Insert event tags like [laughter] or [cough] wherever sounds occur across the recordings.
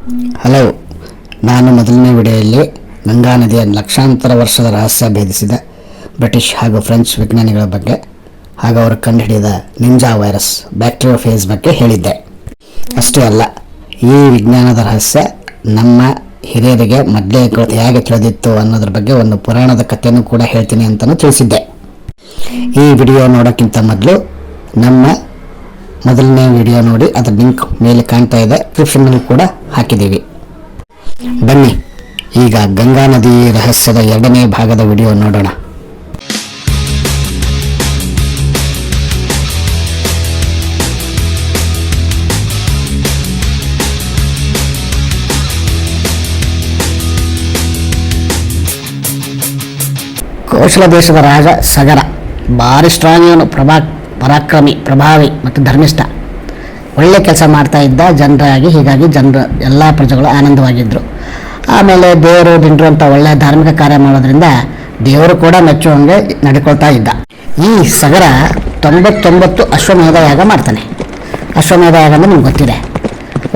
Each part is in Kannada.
ಹಲೋ, ನಾನು ಮೊದಲನೇ ವಿಡಿಯೋಯಲ್ಲಿ ಗಂಗಾ ನದಿಯ ಲಕ್ಷಾಂತರ ವರ್ಷದ ರಹಸ್ಯ ಭೇದಿಸಿದ ಬ್ರಿಟಿಷ್ ಹಾಗೂ ಫ್ರೆಂಚ್ ವಿಜ್ಞಾನಿಗಳ ಬಗ್ಗೆ ಹಾಗೂ ಅವರು ಕಂಡುಹಿಡಿದ ನಿಂಜಾ ವೈರಸ್ ಬ್ಯಾಕ್ಟೀರಿಯೋಫೇಸ್ ಬಗ್ಗೆ ಹೇಳಿದ್ದೆ. ಅಷ್ಟೇ ಅಲ್ಲ, ಈ ವಿಜ್ಞಾನದ ರಹಸ್ಯ ನಮ್ಮ ಹಿರಿಯರಿಗೆ ಮೊದಲೇ ಹೇಗೆ ತಿಳಿದಿತ್ತು ಅನ್ನೋದ್ರ ಬಗ್ಗೆ ಒಂದು ಪುರಾಣದ ಕಥೆಯನ್ನು ಕೂಡ ಹೇಳ್ತೀನಿ ಅಂತಲೂ ತಿಳಿಸಿದ್ದೆ. ಈ ವಿಡಿಯೋ ನೋಡೋಕ್ಕಿಂತ ಮೊದಲು ನಮ್ಮ ಮೊದಲನೇ ವಿಡಿಯೋ ನೋಡಿ, ಅದರ ಲಿಂಕ್ ಮೇಲೆ ಕಾಣ್ತಾ ಇದೆ. ಡಿಸ್ಕ್ರಿಪ್ಷನ್ನಲ್ಲಿ ಕೂಡ ಹಾಕಿದ್ದೀವಿ. ಬನ್ನಿ, ಈಗ ಗಂಗಾ ನದಿ ರಹಸ್ಯದ ಎರಡನೇ ಭಾಗದ ವಿಡಿಯೋ ನೋಡೋಣ. ಕೋಶಲ ದೇಶದ ರಾಜ ಸಗರ, ಭಾರಿ ಸ್ಟ್ರಾಂಗ್ ಪ್ರಭಾ ಪರಾಕ್ರಮಿ, ಪ್ರಭಾವಿ ಮತ್ತು ಧರ್ಮಿಷ್ಠ. ಒಳ್ಳೆ ಕೆಲಸ ಮಾಡ್ತಾ ಇದ್ದ ಜನರಾಗಿ ಹೀಗಾಗಿ ಜನರು ಎಲ್ಲ ಪ್ರಜೆಗಳು ಆನಂದವಾಗಿದ್ದರು ಆಮೇಲೆ ದೇವರು, ದಿಂಡ್ರು ಅಂತ ಒಳ್ಳೆಯ ಧಾರ್ಮಿಕ ಕಾರ್ಯ ಮಾಡೋದ್ರಿಂದ ದೇವರು ಕೂಡ ಮೆಚ್ಚುವಂಗೆ ನಡ್ಕೊಳ್ತಾ ಇದ್ದ. ಈ ಸಗರ ತೊಂಬತ್ತೊಂಬತ್ತು ಅಶ್ವಮೇಧ ಯಾಗ ಮಾಡ್ತಾನೆ. ಅಶ್ವಮೇಧ ಯಾಗ ಅಂದರೆ ನಿಮ್ಗೆ ಗೊತ್ತಿದೆ.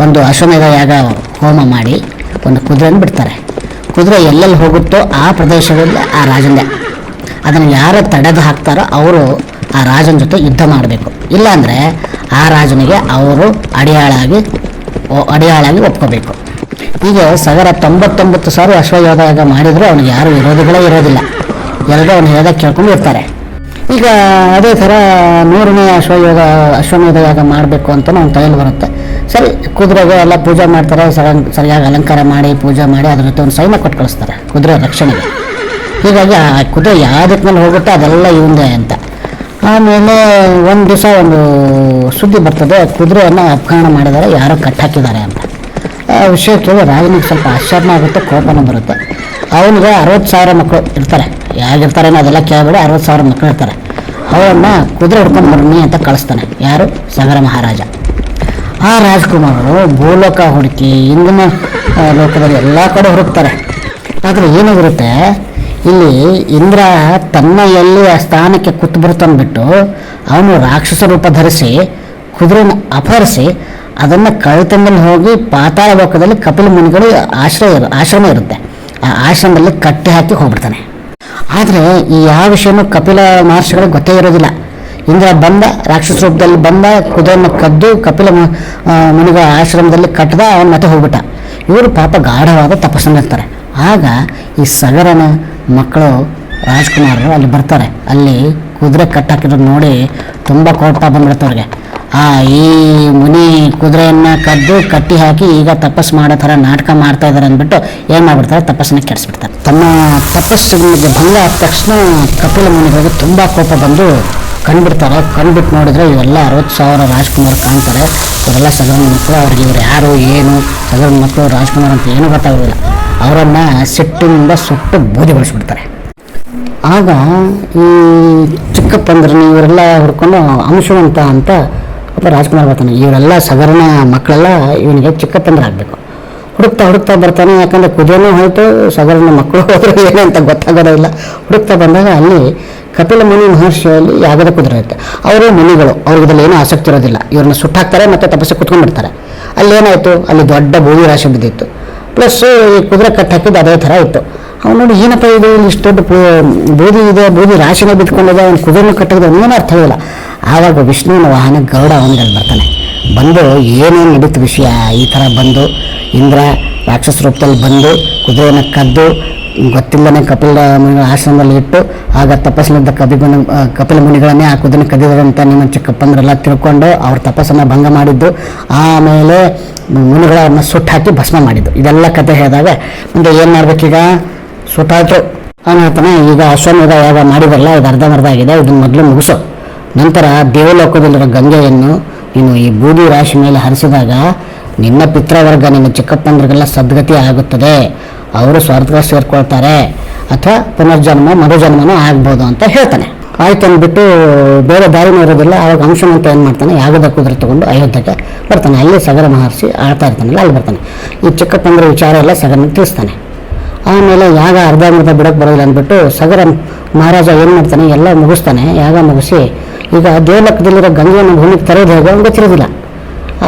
ಒಂದು ಅಶ್ವಮೇಧ ಯಾಗ ಹೋಮ ಮಾಡಿ ಒಂದು ಕುದುರೆಯನ್ನು ಬಿಡ್ತಾರೆ. ಕುದುರೆ ಎಲ್ಲೆಲ್ಲಿ ಹೋಗುತ್ತೋ ಆ ಪ್ರದೇಶದಲ್ಲಿ ಆ ರಾಜನೇ ಅದನ್ನು ಯಾರು ತಡೆದು ಹಾಕ್ತಾರೋ ಅವರು ಆ ರಾಜನ ಜೊತೆ ಯುದ್ಧ ಮಾಡಬೇಕು. ಇಲ್ಲಾಂದರೆ ಆ ರಾಜನಿಗೆ ಅವರು ಅಡಿಯಾಳಾಗಿ ಅಡಿಯಾಳಾಗಿ ಒಪ್ಕೋಬೇಕು. ಹೀಗೆ ಸಗರ ತೊಂಬತ್ತೊಂಬತ್ತು ಸಾವಿರ ಅಶ್ವಯೋಗ ಮಾಡಿದರೂ, ಅವನಿಗೆ ಯಾರು ವಿರೋಧಿಗಳೇ ಇರೋದಿಲ್ಲ. ಎಲ್ಲರೂ ಅವನು ಹೇಳೋದಕ್ಕೆ ಕೇಳ್ಕೊಂಡು ಇರ್ತಾರೆ. ಈಗ ಅದೇ ಥರ ನೂರನೇ ಅಶ್ವಯೋಗ ಅಶ್ವಮೇಧ ಯಾಗ ಮಾಡಬೇಕು ಅಂತ ನಮ್ಮ ತಲೆಯಲ್ಲಿ ಬರುತ್ತೆ. ಸರಿ, ಕುದುರೆಗೆ ಎಲ್ಲ ಪೂಜೆ ಮಾಡ್ತಾರೆ, ಸರ, ಸರಿಯಾಗಿ ಅಲಂಕಾರ ಮಾಡಿ, ಪೂಜೆ ಮಾಡಿ, ಅದ್ರ ಜೊತೆ ಒಂದು ಸೈನ್ಯ ಕೊಟ್ಟು ಕಳಿಸ್ತಾರೆ ಕುದುರೆ ರಕ್ಷಣೆಗೆ. ಹೀಗಾಗಿ ಆ ಕುದುರೆ ಯಾವ ದಿಕ್ಕಿನಲ್ಲಿ ಹೋಗುತ್ತೆ ಅದೆಲ್ಲ ಇವಂದೇ ಅಂತ. ಆಮೇಲೆ ಒಂದು ದಿವಸ ಒಂದು ಸುದ್ದಿ ಬರ್ತದೆ, ಕುದುರೆಯನ್ನು ಅಪಹರಣ ಮಾಡಿದ್ದಾರೆ ಯಾರೋ ಕಟ್ಟಾಕಿದ್ದಾರೆ ಅಂತ. ಆ ವಿಷಯ ಕೇಳಿ ರಾಜನಿಗೆ ಸ್ವಲ್ಪ ಆಶ್ಚರ್ಯ ಆಗುತ್ತೆ, ಕೋಪನೂ ಬರುತ್ತೆ. ಅವನಿಗೆ ಅರವತ್ತು ಸಾವಿರ ಮಕ್ಕಳು ಇರ್ತಾರೆ. ಹೇಗಿರ್ತಾರೆ ಅದೆಲ್ಲ ಕೇಳಬೇಡಿ, ಅರವತ್ತು ಸಾವಿರ ಮಕ್ಕಳು ಇರ್ತಾರೆ. ಅವನ್ನ ಕುದುರೆ ಹಿಡ್ಕೊಂಡು ಬರ್ನಿ ಅಂತ ಕಳಿಸ್ತಾನೆ. ಯಾರು? ಸಗರ ಮಹಾರಾಜ. ಆ ರಾಜ್ಕುಮಾರರು ಭೂಲೋಕ ಹುಡುಕಿ ಇಂದಿನ ಲೋಕದಲ್ಲಿ ಎಲ್ಲ ಕಡೆ ಹುಡುಕ್ತಾರೆ. ಆದರೆ ಏನಾಗಿರುತ್ತೆ? ಇಲ್ಲಿ ಇಂದ್ರ ತನ್ನ ಎಲ್ಲಿ ಆ ಸ್ಥಾನಕ್ಕೆ ಕೂತು ಬಿಟ್ಟು ಅವನು ರಾಕ್ಷಸ ರೂಪ ಧರಿಸಿ ಕುದುರೆನ ಅಪಹರಿಸಿ, ಅದನ್ನು ಕழுತಂದಲ್ಲಿ ಹೋಗಿ ಪಾತಾಳ ಲೋಕದಲ್ಲಿ ಕಪಿಲ ಮುನಿಗಳು ಆಶ್ರಯ ಆಶ್ರಮ ಇರುತ್ತೆ. ಆ ಆಶ್ರಮದಲ್ಲಿ ಕಟ್ಟಿ ಹಾಕಿ ಹೋಗ್ಬಿಡ್ತಾನೆ. ಆದರೆ ಈ ಯಾವ ವಿಷಯನೂ ಕಪಿಲ ಮಹರ್ಷಿಗಳಿಗೆ ಗೊತ್ತೇ ಇರೋದಿಲ್ಲ. ಇಂದ್ರ ಬಂದ, ರಾಕ್ಷಸ ರೂಪದಲ್ಲಿ ಬಂದ, ಕುದುರೆಯನ್ನು ಕದ್ದು ಕಪಿಲ ಮುನಿಗಳ ಆಶ್ರಮದಲ್ಲಿ ಕಟ್ಟದ, ಅವನ ಮತ್ತೆ ಹೋಗ್ಬಿಟ್ಟ. ಇವರು ಪಾಪ ಗಾಢವಾದ ತಪಸ್ಸನ್ನು ಇರ್ತಾರೆ. ಆಗ ಈ ಸಗರನ ಮಕ್ಕಳು ರಾಜ್ಕುಮಾರರು ಅಲ್ಲಿ ಬರ್ತಾರೆ. ಅಲ್ಲಿ ಕುದುರೆ ಕಟ್ಟಾಕಿರೋದು ನೋಡಿ ತುಂಬ ಕೋಪ ಬಂದ್ಬಿಡುತ್ತೆ ಅವ್ರಿಗೆ ಆ ಈ ಮುನಿ ಕುದುರೆಯನ್ನು ಕದ್ದು ಕಟ್ಟಿ ಹಾಕಿ ಈಗ ತಪಸ್ ಮಾಡೋ ಥರ ನಾಟಕ ಮಾಡ್ತಾ ಇದ್ದಾರೆ ಅಂದ್ಬಿಟ್ಟು ಏನು ಮಾಡ್ಬಿಡ್ತಾರೆ? ತಪಸ್ಸನ್ನ ಕೆಡಿಸ್ಬಿಡ್ತಾರೆ. ತಮ್ಮ ತಪಸ್ಸಿಗೆ ಭಂಗ ಆದ ತಕ್ಷಣ ಕಪಿಲ ಮುನಿಗಳಿಗೆ ತುಂಬ ಕೋಪ ಬಂದು ಕಂಡುಬಿಡ್ತಾರೆ ಕಂಡುಬಿಟ್ಟು ನೋಡಿದ್ರೆ ಇವೆಲ್ಲ ಅರವತ್ತು ಸಾವಿರ ರಾಜ್ಕುಮಾರ್ ಕಾಣ್ತಾರೆ. ಇವರೆಲ್ಲ ಸಗರನ ಮಕ್ಕಳು. ಅವ್ರಿಗೆ ಇವ್ರು ಯಾರು, ಏನು? ಸಗರನ ಮಕ್ಕಳು ರಾಜ್ಕುಮಾರ್ ಅಂತ ಏನೂ ಗೊತ್ತಾಗೋದಿಲ್ಲ. ಅವರನ್ನು ಸಿಟ್ಟಿನಿಂದ ಸುಟ್ಟು ಬೂದಿಗೊಳಿಸ್ಬಿಡ್ತಾರೆ ಆಗ ಈ ಚಿಕ್ಕಪ್ಪಂದ್ರೆ ಇವರೆಲ್ಲ ಹುಡ್ಕೊಂಡು ಅಂಶವಂತ ಅಂತ ಒಬ್ಬ ರಾಜ್ಕುಮಾರ್ ಬರ್ತಾನೆ. ಇವರೆಲ್ಲ ಸಗರಣ ಮಕ್ಕಳೆಲ್ಲ ಇವನಿಗೆ ಚಿಕ್ಕಪ್ಪಂದ್ರ ಆಗಬೇಕು ಹುಡುಕ್ತಾ ಹುಡುಕ್ತಾ ಬರ್ತಾನೆ, ಯಾಕಂದರೆ ಕುದೇನೂ ಹೋಯಿತು ಸಗರಣ ಮಕ್ಕಳು ಹೋದರು ಏನು ಅಂತ ಗೊತ್ತಾಗೋದೇ ಇಲ್ಲ. ಹುಡುಕ್ತಾ ಬಂದಾಗ ಅಲ್ಲಿ ಕಪಿಲ ಮುನಿ ಮಹರ್ಷಿಯಲ್ಲಿ ಯಾಗದ ಕುದುರೆ ಇರುತ್ತೆ. ಅವರು ಮುನಿಗಳು, ಅವ್ರಿಗೆ ಏನೂ ಆಸಕ್ತಿ ಇರೋದಿಲ್ಲ. ಇವ್ರನ್ನ ಸುಟ್ಟಾಕ್ತಾರೆ ಮತ್ತು ತಪಸ್ಸು ಕುತ್ಕೊಂಡ್ಬಿಡ್ತಾರೆ. ಅಲ್ಲಿ ಏನಾಯಿತು ಅಲ್ಲಿ ದೊಡ್ಡ ಭೂಮಿ ರಾಶಿ ಬಿದ್ದಿತ್ತು. ಪ್ಲಸ್ ಈ ಕುದುರೆ ಕಟ್ಟಾಕಿದ್ದು ಅದೇ ಥರ ಇತ್ತು. ಅವ್ನು ನೋಡಿ, ಏನಪ್ಪ ಇದು? ಇಷ್ಟು ದೊಡ್ಡ ಬೂದಿ ಇದೆ, ಬೂದಿ ರಾಶಿನ ಬಿಟ್ಕೊಂಡಿದೆ ಅವ್ನು ಕುದುರೆನ ಅವನೇನು ಅರ್ಥ ಇಲ್ಲ. ಆವಾಗ ವಿಷ್ಣುವಿನ ವಾಹನ ಗರುಡ ಅವನಿಗೆ ಬರ್ತಾನೆ. ಬಂದು ಏನೇನು ನಡೀತು ವಿಷಯ, ಈ ಥರ ಬಂದು, ಇಂದ್ರ ರಾಕ್ಷಸ ರೂಪದಲ್ಲಿ ಬಂದು ಕುದುರೆಯನ್ನು ಕದ್ದು ಗೊತ್ತಿಲ್ಲದೆ ಕಪಿಲ ಮುನಿಗಳ ಆಶ್ರಮದಲ್ಲಿ ಇಟ್ಟು ಆಗ ತಪಸ್ಸಿನಿದ್ದ ಕಪಿ ಮುನಿ ಕಪಿಲ್ ಮುನಿಗಳನ್ನೇ ಆ ಕದಿದಂತ ನಿಮ್ಮ ಚಿಕ್ಕಪ್ಪಂದ್ರೆಲ್ಲ ತಿಳ್ಕೊಂಡು ಅವ್ರ ತಪಸ್ಸನ್ನು ಭಂಗ ಮಾಡಿದ್ದು. ಆಮೇಲೆ ಮುನಿಗಳನ್ನ ಸುಟ್ಟು ಹಾಕಿ ಭಸ್ಮ ಮಾಡಿದ್ದು. ಇದೆಲ್ಲ ಕತೆ ಹೇಳಿದಾಗ ಮುಂದೆ ಏನು ಮಾಡ್ಬೇಕೀಗ? ಸುಟ್ಟಾಯ್ತು ಹೇಳ್ತಾನೆ ಈಗ ಅಶ್ವಮೇಧ ಯಾವಾಗ ಮಾಡಿದಲ್ಲ ಇದು ಅರ್ಧಮರ್ಧ ಆಗಿದೆ, ಇದನ್ನು ಮೊದಲು ಮುಗಿಸು. ನಂತರ ದೇವಲೋಕದಲ್ಲಿರೋ ಗಂಗೆಯನ್ನು ನೀನು ಈ ಬೂದಿ ರಾಶಿ ಮೇಲೆ ಹರಿಸಿದಾಗ ನಿನ್ನ ಪಿತೃವರ್ಗ ನಿನ್ನ ಚಿಕ್ಕಪ್ಪಂದ್ರಿಗೆಲ್ಲ ಸದ್ಗತಿ ಆಗುತ್ತದೆ. ಅವರು ಸ್ವರ್ಗ ಸೇರ್ಕೊಳ್ತಾರೆ. ಅಥವಾ ಪುನರ್ಜನ್ಮ, ಮರುಜನ್ಮನೂ ಆಗ್ಬೋದು ಅಂತ ಹೇಳ್ತಾನೆ. ಆಯ್ತು ಅಂದ್ಬಿಟ್ಟು ಬೇರೆ ದಾರಿನೂ ಇರೋದಿಲ್ಲ ಆವಾಗ ಅಂಶನಂತ ಏನು ಮಾಡ್ತಾನೆ? ಯಾಗದ ಕುದುರೆ ತಗೊಂಡು ಅಯೋಧ್ಯೆಗೆ ಬರ್ತಾನೆ. ಅಲ್ಲಿ ಸಗರ ಮಹರ್ಷಿ ಆಳ್ತಾ ಇರ್ತಾನಲ್ಲ ಅಲ್ಲಿ ಬರ್ತಾನೆ. ಈ ಚಿಕ್ಕಪ್ಪಂದ್ರ ವಿಚಾರ ಎಲ್ಲ ಸಗರನ ತಿಳಿಸ್ತಾನೆ. ಆಮೇಲೆ ಯಾಗ ಅರ್ಧ ಅರ್ಧ ಬಿಡಕ್ಕೆ ಬರೋದಿಲ್ಲ ಅಂದ್ಬಿಟ್ಟು ಸಗರ ಮಹಾರಾಜ ಏನು ಮಾಡ್ತಾನೆ? ಎಲ್ಲ ಮುಗಿಸ್ತಾನೆ. ಯಾಗ ಮುಗಿಸಿ ಈಗ ದೇವಲಕ್ಕದಲ್ಲಿರೋ ಗಂಗೆಯನ್ನು ಭೂಮಿಗೆ ತರೋದು ಹೇಗೆ ಅವ್ನಿಗೆ ಗೊತ್ತಿರೋದಿಲ್ಲ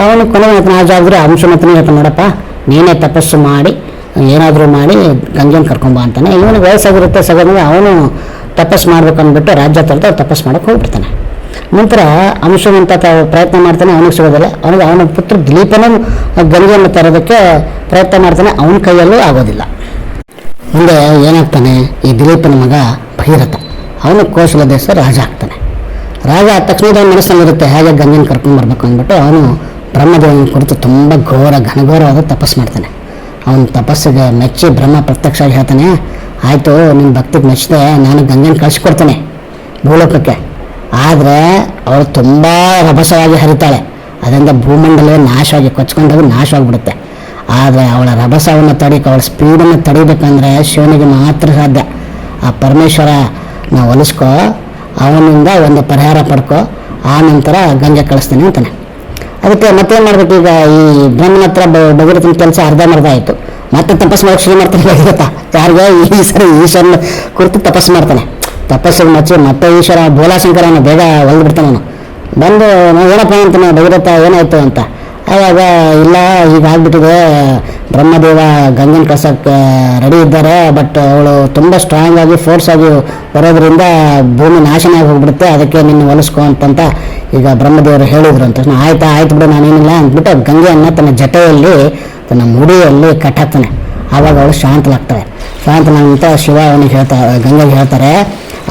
ಅವನು ಕೊನೆಗೆ ಹೇಳ್ತಾನೆ, ಆ ಅಂಶ ಮತ್ತೆ ಹೇಳ್ತಾನೆ, ನೋಡಪ್ಪ, ನೀನೇ ತಪಸ್ಸು ಮಾಡಿ, ಏನಾದರೂ ಮಾಡಿ ಗಂಗೆನ ಕರ್ಕೊಂಬ ಅಂತಾನೆ. ಇವನು ವಯಸ್ಸಾಗಿರುತ್ತೆ ಸಗನಿಗೆ ಅವನು ತಪಸ್ಸು ಮಾಡ್ಬೇಕು ಅಂದ್ಬಿಟ್ಟು ರಾಜ್ಯ ತೊರೆದು ತಪಸ್ಸು ಮಾಡೋಕೆ ಹೋಗ್ಬಿಡ್ತಾನೆ. ನಂತರ ಅಂಶವಂತ ಪ್ರಯತ್ನ ಮಾಡ್ತಾನೆ, ಅವನಿಗೆ ಸಿಗೋದಿಲ್ಲ. ಅವನಿಗೆ ಅವನ ಪುತ್ರ ದಿಲೀಪನ ಗಂಗೆಯನ್ನು ತರೋದಕ್ಕೆ ಪ್ರಯತ್ನ ಮಾಡ್ತಾನೆ, ಅವನ ಕೈಯಲ್ಲೂ ಆಗೋದಿಲ್ಲ. ಮುಂದೆ ಏನಾಗ್ತಾನೆ, ಈ ದಿಲೀಪನ ಮಗ ಭೈರಥ ಅವನು ಕೋಶಲ ದೇಶ ರಾಜ ಆಗ್ತಾನೆ. ರಾಜ ತಕ್ಷಣದ ಮನಸ್ಸಲ್ಲಿರುತ್ತೆ, ಹೇಗೆ ಗಂಗೆನ ಕರ್ಕೊಂಡು ಬರ್ಬೇಕು ಅಂದ್ಬಿಟ್ಟು ಅವನು ಬ್ರಹ್ಮದೇವನ ಕುರಿತು ತುಂಬ ಘೋರ, ಘನಘೋರವಾದ ತಪಸ್ಸು ಮಾಡ್ತಾನೆ. ಅವನ ತಪಸ್ಸಿಗೆ ಮೆಚ್ಚಿ ಬ್ರಹ್ಮ ಪ್ರತ್ಯಕ್ಷ ಆಗಿ ಹೇಳ್ತಾನೆ, ಆಯಿತು ನಿನ್ನ ಭಕ್ತಿಗೆ ಮೆಚ್ಚಿದೆ, ನಾನು ಗಂಗೆನ ಕಳಿಸ್ಕೊಡ್ತೇನೆ ಭೂಲೋಕಕ್ಕೆ. ಆದರೆ ಅವಳು ತುಂಬ ರಭಸವಾಗಿ ಹರಿತಾಳೆ. ಅದರಿಂದ ಭೂಮಂಡಲವೇ ನಾಶವಾಗಿ, ಕೊಚ್ಕೊಂಡಾಗ ನಾಶವಾಗಿಬಿಡುತ್ತೆ. ಆದರೆ ಅವಳ ರಭಸವನ್ನು ತಡಿಕ, ಅವಳ ಸ್ಪೀಡನ್ನು ತಡಿಬೇಕಂದ್ರೆ ಶಿವನಿಗೆ ಮಾತ್ರ ಸಾಧ್ಯ. ಆ ಪರಮೇಶ್ವರ, ನಾವು ಒಲಿಸ್ಕೋ ಅವನಿಂದ ಒಂದು ಪರಿಹಾರ ಪಡ್ಕೋ, ಆ ನಂತರ ಗಂಗೆ ಕಳಿಸ್ತೀನಿ ಅಂತಾನೆ. ಅದಕ್ಕೆ ಮತ್ತೇನು ಮಾಡ್ಬೇಕು ಈಗ ಈ ಬ್ರಹ್ಮನ ಹತ್ರ ಭಗೀರಥನ ಕೆಲಸ ಅರ್ಧ ಅರ್ಧಂಬರ್ಧ ಆಯಿತು. ಮತ್ತೆ ತಪಸ್ಸು ಮಾಡೋಕೆ ಶುರು ಮಾಡ್ತಾನೆ [laughs] ಭಗೀರಥ ಯಾರಿಗೆ ಈ ಸರಿ ಈಶ್ವರನ ಕುರಿತು ತಪಸ್ಸು ಮಾಡ್ತಾನೆ. ತಪಸ್ಸು ಮಚ್ಚಿ, ಮತ್ತೆ ಈಶ್ವರ ಭೋಲಾಶಂಕರನ ಬೇಗ ಹೊಲ್ದು ಬಿಡ್ತಾನೆ ಬಂದು, ಏನಪ್ಪ ಅಂತ ಭಗೀರಥ ಏನಾಯಿತು? ಅಂತ. ಆವಾಗ ಇಲ್ಲ, ಈಗ ಆಗ್ಬಿಟ್ಟಿದೆ. ಬ್ರಹ್ಮದೇವ ಗಂಗನ ಕಸಕ್ಕೆ ರೆಡಿ ಇದ್ದಾರೆ ಬಟ್ ಅವಳು ತುಂಬ ಸ್ಟ್ರಾಂಗ್ ಆಗಿ ಫೋರ್ಸ್ ಆಗಿ ಬರೋದ್ರಿಂದ ಭೂಮಿ ನಾಶನ ಆಗಿ ಹೋಗ್ಬಿಡುತ್ತೆ. ಅದಕ್ಕೆ ನಿನ್ನ ಹೊಲಿಸ್ಕೊ ಅಂತಂತ ಈಗ ಬ್ರಹ್ಮದೇವರು ಹೇಳಿದ್ರು ಅಂತ. ಆಯ್ತಾ, ಆಯ್ತು ಬಿಡು, ನಾನೇನಿಲ್ಲ ಅಂದ್ಬಿಟ್ಟು ಗಂಗೆಯನ್ನು ತನ್ನ ಜಟೆಯಲ್ಲಿ, ತನ್ನ ಮುಡಿಯಲ್ಲಿ ಕಟ್ಟಾಕ್ತಾನೆ ಆವಾಗ ಅವಳು ಶಾಂತಲಾಗ್ತಾಳೆ ಅಂತ ಶಿವ ಅವನಿಗೆ ಹೇಳ್ತಾ, ಗಂಗೆಗೆ ಹೇಳ್ತಾರೆ,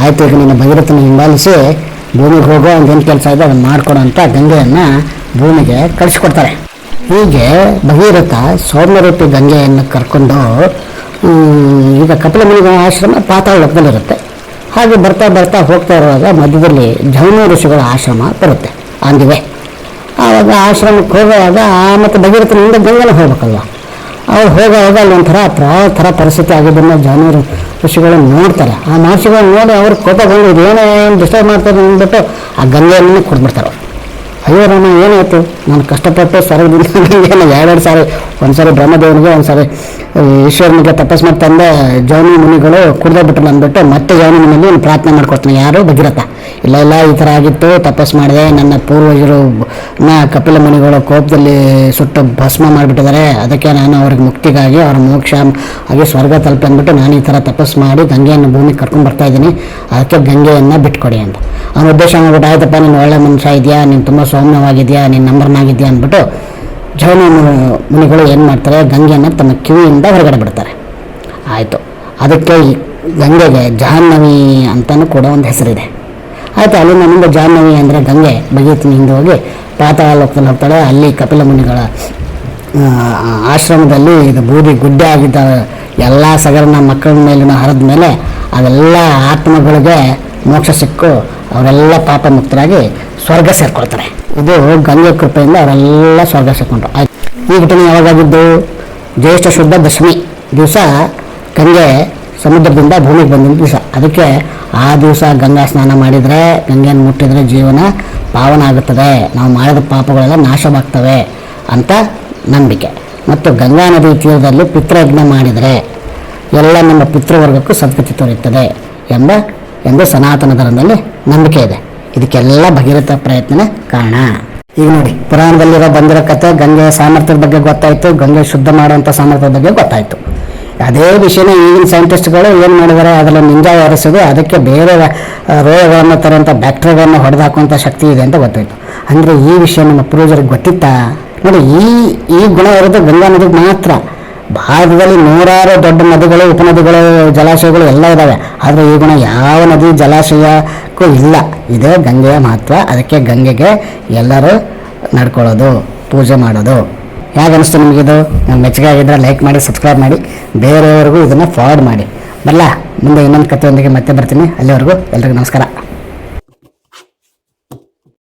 ಆಯ್ತು, ಈಗ ನಿನ್ನ ಭಗೀರಥನ ಹಿಂಬಾಲಿಸಿ ಭೂಮಿಗೆ ಹೋಗೋ ಏನು ಕೆಲಸ ಇದೆ, ಅದನ್ನು ಮಾಡ್ಕೊಡೋ ಅಂತ ಗಂಗೆಯನ್ನು ಭೂಮಿಗೆ ಕಳಿಸ್ಕೊಡ್ತಾರೆ. ಹೀಗೆ ಭಗೀರಥ ಸೌಮ್ಯರೂಪಿ ಗಂಗೆಯನ್ನು ಕರ್ಕೊಂಡು ಈಗ ಕಪಿಲ ಮುನಿಗಳ ಆಶ್ರಮ ಪಾತಾಳ ಲೋಕದಲ್ಲಿರುತ್ತೆ ಹಾಗೆ ಬರ್ತಾ ಬರ್ತಾ ಹೋಗ್ತಾ ಇರುವಾಗ ಮಧ್ಯದಲ್ಲಿ ಜೈನ ಋಷಿಗಳ ಆಶ್ರಮ ಬರುತ್ತೆ ಅಂದಿವೆ ಆವಾಗ ಆಶ್ರಮಕ್ಕೆ ಹೋಗುವಾಗ ಮತ್ತು ಭಗೀರಥನಿಂದ ಗಂಗೆನ ಹೋಗ್ಬೇಕಲ್ವ? ಅವ್ರು ಹೋಗುವಾಗ ಅಲ್ಲಿ ಒಂಥರ ಪ್ರಾ- ಥರ ಪರಿಸ್ಥಿತಿ ಆಗಿದ್ದನ್ನು ಜಾನೂರು ಋಷಿಗಳು ನೋಡ್ತಾರೆ. ಆ ಮಹರ್ಷಿಗಳನ್ನ ನೋಡಿ ಅವ್ರು ಕೋಪಗೊಂಡು ಇದೇನೇನು ಡಿಸ್ಟರ್ಬ್ ಮಾಡ್ತಾರೆ ಅಂದ್ಬಿಟ್ಟು ಆ ಗಂಗೆಯನ್ನು ಕೊಟ್ಬಿಡ್ತಾರೆ. ಅಯ್ಯೋ ರಾಮ, ಏನಾಯ್ತು? ನಾನು ಕಷ್ಟಪಟ್ಟು ಸ್ವರ್ಗದಿಂದ [laughs] ಏನು ಎರಡೆರಡು ಸಾರಿ ಒಂದು ಸಾರಿ ಬ್ರಹ್ಮದೇವನಿಗೆ ಒಂದು ಸಾರಿ ಈಶ್ವರನಿಗೆ ತಪಸ್ ಮಾಡಿ ತಂದೆ ಜೌನಿ ಮುನಿಗಳು ಕುಡ್ದೇ ಬಿಟ್ರು ಅಂದ್ಬಿಟ್ಟು ಮತ್ತೆ ಜೌನಿ ಮುನಿಯಲ್ಲಿ ನಾನು ಪ್ರಾರ್ಥನೆ ಮಾಡ್ಕೊಡ್ತೀನಿ. ಯಾರು? ಭಗೀರಥ. ಇಲ್ಲ ಇಲ್ಲ, ಈ ಥರ ಆಗಿತ್ತು, ತಪಸ್ ಮಾಡಿದೆ. ನನ್ನ ಪೂರ್ವಜರು, ನ ಕಪಿಲ ಮುನಿಗಳು ಕೋಪದಲ್ಲಿ ಸುಟ್ಟು ಭಸ್ಮ ಮಾಡಿಬಿಟ್ಟಿದ್ದಾರೆ. ಅದಕ್ಕೆ ನಾನು ಅವ್ರಿಗೆ ಮುಕ್ತಿಗಾಗಿ, ಅವ್ರ ಮೋಕ್ಷ ಹಾಗೆ ಸ್ವರ್ಗ ತಲುಪಿ ಅಂದ್ಬಿಟ್ಟು ನಾನು ಈ ಥರ ತಪಸ್ ಮಾಡಿ ಗಂಗೆಯನ್ನು ಭೂಮಿಗೆ ಕರ್ಕೊಂಡು ಬರ್ತಾ ಇದ್ದೀನಿ. ಅದಕ್ಕೆ ಗಂಗೆಯನ್ನು ಬಿಟ್ಕೊಡಿ ಅಂತ. ಅವನ ಉದ್ದೇಶ ಆಗ್ಬಿಟ್ಟು, ಆಯ್ತಪ್ಪ, ನೀನು ಒಳ್ಳೆ ಮನುಷ್ಯ ಇದೆಯಾ? ನೀನು ತುಂಬ ಸೌಮ್ಯವಾಗಿದೆಯಾ, ನೀನು ನಂಬರ್ನಾಗಿದೆಯಾ ಅಂದ್ಬಿಟ್ಟು ಜವನ ಮುನಿಗಳು ಏನು ಮಾಡ್ತಾರೆ, ಗಂಗೆಯನ್ನು ತಮ್ಮ ಕಿವಿಯಿಂದ ಹೊರಗಡೆ ಬಿಡ್ತಾರೆ. ಆಯಿತು. ಅದಕ್ಕೆ ಗಂಗೆಗೆ ಜಾಹ್ನವಿ ಅಂತಲೂ ಕೂಡ ಒಂದು ಹೆಸರಿದೆ. ಆಯಿತು ಅಲ್ಲಿ ಮುಂದೆ ಜಾಹ್ನವಿ ಅಂದರೆ ಗಂಗೆ. ಭಗೀರಥನ ಹಿಂದೆ ಹೋಗಿ ಪಾತಾಳ ಲೋಕದಲ್ಲಿ ಹೋಗ್ತಾಳೆ. ಅಲ್ಲಿ ಕಪಿಲ ಮುನಿಗಳ ಆಶ್ರಮದಲ್ಲಿ ಇದು ಬೂದಿ ಗುಡ್ಡೆ ಆಗಿದ್ದ ಎಲ್ಲ ಸಗರನ ಮಕ್ಕಳ ಮೇಲಿನ ಹರಿದ ಮೇಲೆ ಅವೆಲ್ಲ ಆತ್ಮಗಳಿಗೆ ಮೋಕ್ಷ ಸಿಕ್ಕು ಅವರೆಲ್ಲ ಪಾಪ ಮುಕ್ತರಾಗಿ ಸ್ವರ್ಗ ಸೇರ್ಕೊಳ್ತಾರೆ. ಇದು ಗಂಗೆ ಕೃಪೆಯಿಂದ ಅವರೆಲ್ಲ ಸ್ವರ್ಗ ಸೇರ್ಕೊಂಡ್ರು. ಈ ಘಟನೆ ಯಾವಾಗಿದ್ದು ಜ್ಯೇಷ್ಠ ಶುದ್ಧ ದಶಮಿ ದಿವಸ ಗಂಗೆ ಸಮುದ್ರದಿಂದ ಭೂಮಿಗೆ ಬಂದಿದ್ದ ದಿವಸ. ಅದಕ್ಕೆ ಆ ದಿವಸ ಗಂಗಾ ಸ್ನಾನ ಮಾಡಿದರೆ, ಗಂಗೆಯನ್ನು ಮುಟ್ಟಿದರೆ ಜೀವನ ಪಾವನ ಆಗುತ್ತದೆ. ನಾವು ಮಾಡಿದ ಪಾಪಗಳೆಲ್ಲ ನಾಶವಾಗ್ತವೆ ಅಂತ ನಂಬಿಕೆ. ಮತ್ತು ಗಂಗಾ ನದಿ ತೀರದಲ್ಲಿ ಪಿತೃಯಜ್ಞ ಮಾಡಿದರೆ ಎಲ್ಲ ನಮ್ಮ ಪಿತೃವರ್ಗಕ್ಕೂ ಸದ್ಗತಿ ತೋರುತ್ತದೆ ಎಂಬ ಎಂದು ಸನಾತನ ಧರ್ಮದಲ್ಲಿ ನಂಬಿಕೆ ಇದೆ. ಇದಕ್ಕೆಲ್ಲ ಭಗೀರಥ ಪ್ರಯತ್ನನೇ ಕಾರಣ. ಈಗ ನೋಡಿ, ಪುರಾಣದಲ್ಲಿರೋ ಬಂದಿರೋ ಕಥೆ ಗಂಗೆಯ ಸಾಮರ್ಥ್ಯದ ಬಗ್ಗೆ ಗೊತ್ತಾಯಿತು, ಗಂಗೆ ಶುದ್ಧ ಮಾಡುವಂಥ ಸಾಮರ್ಥ್ಯದ ಬಗ್ಗೆ ಗೊತ್ತಾಯಿತು. ಅದೇ ವಿಷಯನ ಈಗಿನ ಸೈಂಟಿಸ್ಟ್ಗಳು ಏನು ಮಾಡಿದ್ದಾರೆ, ಅದರಲ್ಲಿ ನಿಂಜ ವ್ಯವಹರಿಸೋದು ಅದಕ್ಕೆ ಬೇರೆ ರೋಗಗಳನ್ನು ತರುವಂಥ ಬ್ಯಾಕ್ಟೀರಿಯಾಗಳನ್ನು ಹೊಡೆದಾಕುವಂಥ ಶಕ್ತಿ ಇದೆ ಅಂತ ಗೊತ್ತಾಯಿತು. ಅಂದರೆ ಈ ವಿಷಯ ನಮ್ಮ ಪೂರ್ವಜರಿಗೆ ಗೊತ್ತಿತ್ತಾ? ನೋಡಿ, ಈ ಈ ಗುಣ ಇರೋದು ಗಂಗಾ ನದಿಗೆ ಮಾತ್ರ. ಭಾರತದಲ್ಲಿ ನೂರಾರು ದೊಡ್ಡ ನದಿಗಳು, ಉಪನದಿಗಳು, ಜಲಾಶಯಗಳು ಎಲ್ಲ ಇದ್ದಾವೆ ಆದರೆ ಈ ಗುಣ ಯಾವ ನದಿ, ಜಲಾಶಯಕ್ಕೂ ಇಲ್ಲ. ಇದೇ ಗಂಗೆಯ ಮಹತ್ವ. ಅದಕ್ಕೆ ಗಂಗೆಗೆ ಎಲ್ಲರೂ ನಡ್ಕೊಳ್ಳೋದು, ಪೂಜೆ ಮಾಡೋದು. ಹೇಗೆ ಅನಿಸ್ತು ನಿಮಗಿದು ನಮ್ಮ ಮೆಚ್ಚುಗೆ ಆಗಿದ್ದರೆ ಲೈಕ್ ಮಾಡಿ ಸಬ್ಸ್ಕ್ರೈಬ್ ಮಾಡಿ. ಬೇರೆಯವ್ರಿಗೂ ಇದನ್ನು ಫಾರ್ವರ್ಡ್ ಮಾಡಿ. ಬರಲ್ಲ ಮುಂದೆ ಇನ್ನೊಂದು ಕಥೆಯೊಂದಿಗೆ ಮತ್ತೆ ಬರ್ತೀನಿ. ಅಲ್ಲಿವರೆಗೂ ಎಲ್ರಿಗೂ ನಮಸ್ಕಾರ.